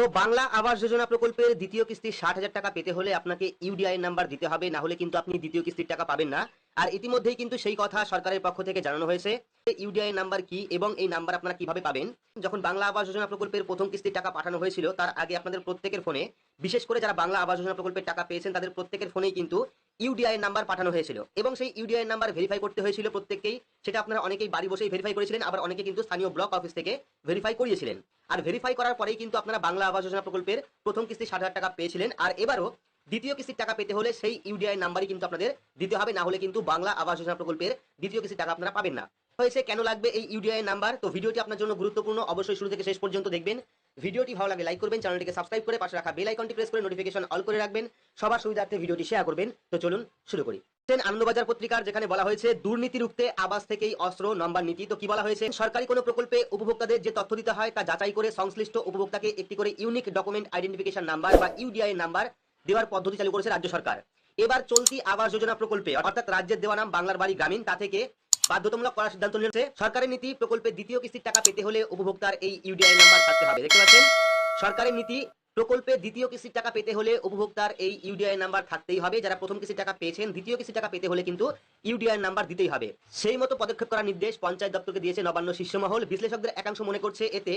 তো বাংলা আবাস যোজনা প্রকল্পের দ্বিতীয় কিস্তি ষাট হাজার টাকা পেতে হলে আপনাকে ইউডিআই নাম্বার দিতে হবে, না হলে কিন্তু আপনি দ্বিতীয় কিস্তির টাকা পাবেন না। আর ইতিমধ্যেই কিন্তু সেই কথা সরকারের পক্ষ থেকে জানানো হয়েছে ইউডিআই নাম্বার কি এবং এই নাম্বার আপনারা কীভাবে পাবেন। যখন বাংলা আবাস যোজনা প্রকল্পের প্রথম কিস্তির টাকা পাঠানো হয়েছিল, তার আগে আপনাদের প্রত্যেকের ফোনে, বিশেষ করে যারা বাংলা আবাস যোজনা প্রকল্পের টাকা পেয়েছেন, তাদের প্রত্যেকের ফোনেই কিন্তু ইউডিআই নাম্বার পাঠানো হয়েছিল এবং সেই ইউডিআই নাম্বার ভেরিফাই করতে হয়েছিল প্রত্যেককেই। সেটা আপনারা অনেকেই বাড়ি বসেই ভেরিফাই করেছিলেন, আবার অনেকে কিন্তু স্থানীয় ব্লক অফিস থেকে ভেরিফাই করিয়েছিলেন। আর ভেরিফাই করার পরেই কিন্তু আপনারা বাংলা আবাস যোজনা প্রকল্পের প্রথম কিস্তি ষাট হাজার টাকা পেয়েছিলেন। আর এবারও দ্বিতীয় কিস্তির টাকা পেতে হলে সেই ইউডিআই নাম্বারই কিন্তু আপনাদের দিতে হবে, না হলে কিন্তু বাংলা আবাস যোজনা প্রকল্পের দ্বিতীয় কিস্তির টাকা আপনারা পাবেন না। হয়েছে কেন লাগবে এই ইউডিআই নাম্বার? তো ভিডিওটি আপনার জন্য গুরুত্বপূর্ণ, অবশ্যই শুরু থেকে শেষ পর্যন্ত দেখবেন। ভিডিওটি ভালো লাগে লাইক করবেন, চ্যানেলটিকে সাবস্ক্রাইব করে পাশে রাখা বেল আইকনটি প্রেস করে নোটিফিকেশন অল করে রাখবেন। সবার সুবিধার্থে ভিডিওটি শেয়ার করবেন। তো চলুন শুরু করি। আনন্দবাজার পত্রিকার যেখানে বলা হয়েছে, দুর্নীতি রুখতে আবাস থেকেই অস্ত্র নম্বর নীতি। তো কি বলা হয়েছে? সরকারি কোনো প্রকল্পে উপভোক্তাদের যে তথ্য দিতে হয় তা যাচাই করে সংশ্লিষ্ট উপভোক্তাকে একটি করে ইউনিক ডকুমেন্ট আইডেন্টিফিকেশন নাম্বার বা ইউডিআই নাম্বার দেওয়ার পদ্ধতি চালু করেছে রাজ্য সরকার। এবার চলতি আবাস যোজনা প্রকল্পে, অর্থাৎ রাজ্যের দেওয়া নাম বাংলার বাড়ি গ্রামীণ, তা থেকে বাধ্যতামূলক করার সিদ্ধান্ত নিয়েছে। সরকারের নীতি প্রকল্পের দ্বিতীয় কিস্তির টাকা পেতে হলে উপভোক্তার এই ইউডিআই নাম্বার থাকতে হবে। দেখতে পাচ্ছেন? সরকারের নীতি প্রকল্পে দ্বিতীয় কিস্তির টাকা পেতে হলে উপভোক্তার এই ইউডিআই নাম্বার থাকতেই হবে। যারা প্রথম কিস্তির টাকা পেয়েছেন, দ্বিতীয় কিস্তির টাকা পেতে হলে কিন্তু ইউডিআই নাম্বার দিতেই হবে। সেই মতো পদক্ষেপ করার নির্দেশ পঞ্চায়েত দপ্তরকে দিয়েছে নবান্ন শীর্ষমহল বিশ্লেষকদের একাংশ মনে করছে, এতে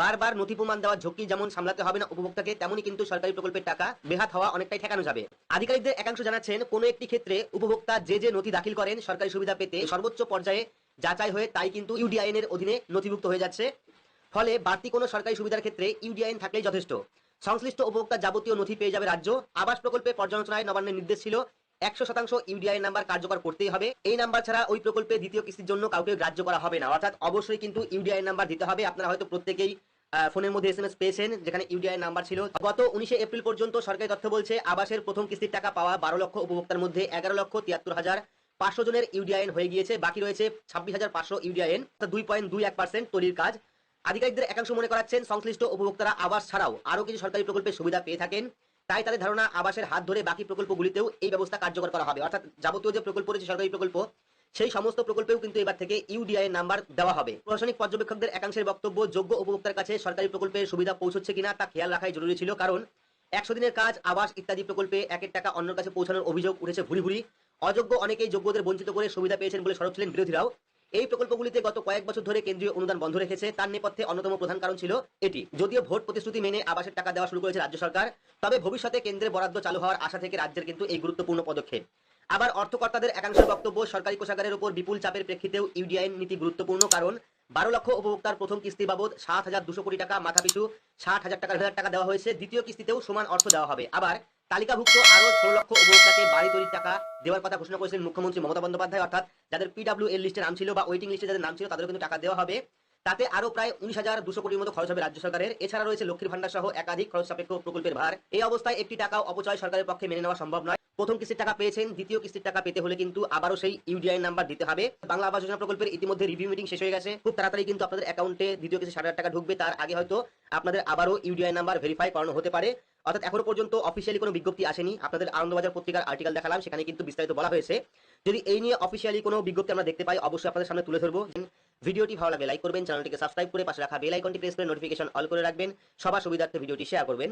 বারবার নথি প্রমাণ দেওয়ার ঝুঁকি যেমন সামলাতে হবে না উপভোক্তাকে তেমনই কিন্তু সরকারি প্রকল্পের টাকা বেহাত হওয়া অনেকটাই ঠেকানো যাবে। আধিকারিকদের একাংশ জানাচ্ছেন, কোনো একটি ক্ষেত্রে উপভোক্তা যে যে নথি দাখিল করেন, সরকারি সুবিধা পেতে সর্বোচ্চ পর্যায়ে যাচাই হয়ে তাই কিন্তু ইউডিআইন এর অধীনে নথিভুক্ত হয়ে যাচ্ছে। ফলে বাড়তি কোনো সরকারি সুবিধার ক্ষেত্রে ইউডিআইন থাকলেই যথেষ্ট। সংশ্লিষ্ট উপভোক্তা যাবতীয় নথি পেয়ে যাবে রাজ্য। আবাস প্রকল্পে পর্যালোচনায় নবান্নের নির্দেশ ছিল একশো শতাংশ ইউডিআই নাম্বার কার্যকর করতেই হবে। এই নাম্বার ছাড়া ওই প্রকল্পে দ্বিতীয় কিস্তির জন্য কাউকে গ্রাহ্য করা হবে না। অর্থাৎ অবশ্যই কিন্তু ইউডিআই নাম্বার দিতে হবে। আপনারা হয়তো প্রত্যেকেই ফোনের মধ্যে এসএমএস পেয়েছেন, যেখানে ইউডিআই নাম্বার ছিল। গত উনিশে এপ্রিল পর্যন্ত সরকারি তথ্য বলছে, আবাসের প্রথম কিস্তির টাকা পাওয়া বারো লক্ষ উপভোক্তার মধ্যে এগারো লক্ষ তিয়াত্তর হাজার পাঁচশো জনের ইউডিআইন হয়ে গিয়েছে। বাকি রয়েছে ছাব্বিশ হাজার পাঁচশো ইউডিআইন দুই পয়েন্ট দুই এক পার্সেন্ট তৈরির কাজ। আধিকারিকদের একাংশ মনে করাচ্ছেন, সংশ্লিষ্ট উপভোক্তারা আবাস ছাড়াও আরও কিছু সরকারি প্রকল্পের সুবিধা পেয়ে থাকেন। তাই তাদের ধারণা আবাসের হাত ধরে বাকি প্রকল্পগুলিতেও এই ব্যবস্থা কার্যকর করা হবে। অর্থাৎ যাবতীয় যে প্রকল্প রয়েছে, সরকারি প্রকল্প, সেই সমস্ত প্রকল্পেও কিন্তু এবার থেকে ইউডিআই নাম্বার দেওয়া হবে। প্রশাসনিক পর্যবেক্ষকদের একাংশের বক্তব্য, যোগ্য উপভোক্তার কাছে সরকারি প্রকল্পের সুবিধা পৌঁছচ্ছে কিনা তা খেয়াল রাখাই জরুরি ছিল, কারণ একশো দিনের কাজ, আবাস ইত্যাদি প্রকল্পে একের টাকা অন্যের কাছে পৌঁছানোর অভিযোগ উঠেছে ভুরি ভুরি। অযোগ্য অনেকেই যোগ্যদের বঞ্চিত করে সুবিধা পেয়েছেন বলে সরব ছিলেন বিরোধীরাও। এই প্রকল্পগুলিতে গত কয়েক বছর ধরে কেন্দ্রীয় অনুদান বন্ধ রেখেছে। তার নেপথ্যে অন্যতম প্রধান কারণ ছিল এটি। যদিও ভোট প্রতিশ্রুতি মেনে আবাসের টাকা দেওয়া শুরু করেছে রাজ্য সরকার, তবে ভবিষ্যতে কেন্দ্রে বরাদ্দ চালু হওয়ার আশা থেকে রাজ্যের কিন্তু এই গুরুত্বপূর্ণ পদক্ষেপ। আবার অর্থকর্তাদের একাংশ বক্তব্য সরকারি কোষাগারের উপর বিপুল চাপের প্রেক্ষিতেও ইউডিআইন নীতি গুরুত্বপূর্ণ কারণ বারো লক্ষ উপভোক্তার প্রথম কিস্তি বাবদ সাত হাজার দুশো কোটি টাকা মাথাপিছু ষাট হাজার টাকা হাজার টাকা দেওয়া হয়েছে। দ্বিতীয় কিস্তিতেও সমান অর্থ দেওয়া হবে। আবার তালিকাভুক্ত আরও ষোলো লক্ষ উপভোক্তাকে বাড়ি তৈরির টাকা দেওয়ার কথা ঘোষণা করেছিলেন মুখ্যমন্ত্রী মমতা বন্দ্যোপাধ্যায়। অর্থাৎ যাদের পিডাব্লিউ এর লিস্টে নাম ছিল বা ওয়েটিং লিস্টে যাদের নাম ছিল, তাদেরও কিন্তু টাকা দেওয়া হবে। তাতে আরও প্রায় উনিশ হাজার দুশো কোটির মতো খরচ হবে রাজ্য সরকারের। এছাড়া রয়েছে লক্ষ্মীর ভান্ডার সহ একাধিক খরচ সাপেক্ষ প্রকল্পের ভার। এই অবস্থায় একটি টাকাও অপচয় সরকারের পক্ষে মেনে নেওয়া সম্ভব নয়। প্রথম কিস্তির টাকা পেয়েছেন, দ্বিতীয় কিস্তির টাকা পেতে হলে কিন্তু আবারও সেই ইউডিআই নাম্বার দিতে হবে। বাংলা আবাস যোজনা প্রকল্পের ইতিমধ্যে রিভিউ মিটিং শেষ হয়ে গেছে। খুব তাড়াতাড়ি কিন্তু আপনাদের অ্যাকাউন্টে দ্বিতীয় কিস্তি ষাট টাকা ঢুকবে। তার আগে হয়তো আপনাদের আবারও ইউডিআই নাম্বার ভেরিফাই করানো হতে পারে। অর্থাৎ এখনও পর্যন্ত অফিসিয়ালি কোনো বিজ্ঞপ্তি আসেনি। আপনাদের আনন্দবাজার পত্রিকার আর্টিকেল দেখালাম, সেখানে কিন্তু বিস্তারিত বলা হয়েছে। যদি এই নিয়ে অফিসিয়ালি কোনো বিজ্ঞপ্তি আমরা দেখতে পাই, অবশ্যই আপনাদের সামনে তুলে ধরবো। ভিডিওটি ভালো লাগে লাইক করবেন চ্যানেলটিকে সাবস্ক্রাইব করে পাশে রাখা বেল আইকনটি প্রেস করে নোটিফিকেশন অল করে রাখবেন। সবার সুবিধার্থে ভিডিওটি শেয়ার করবেন।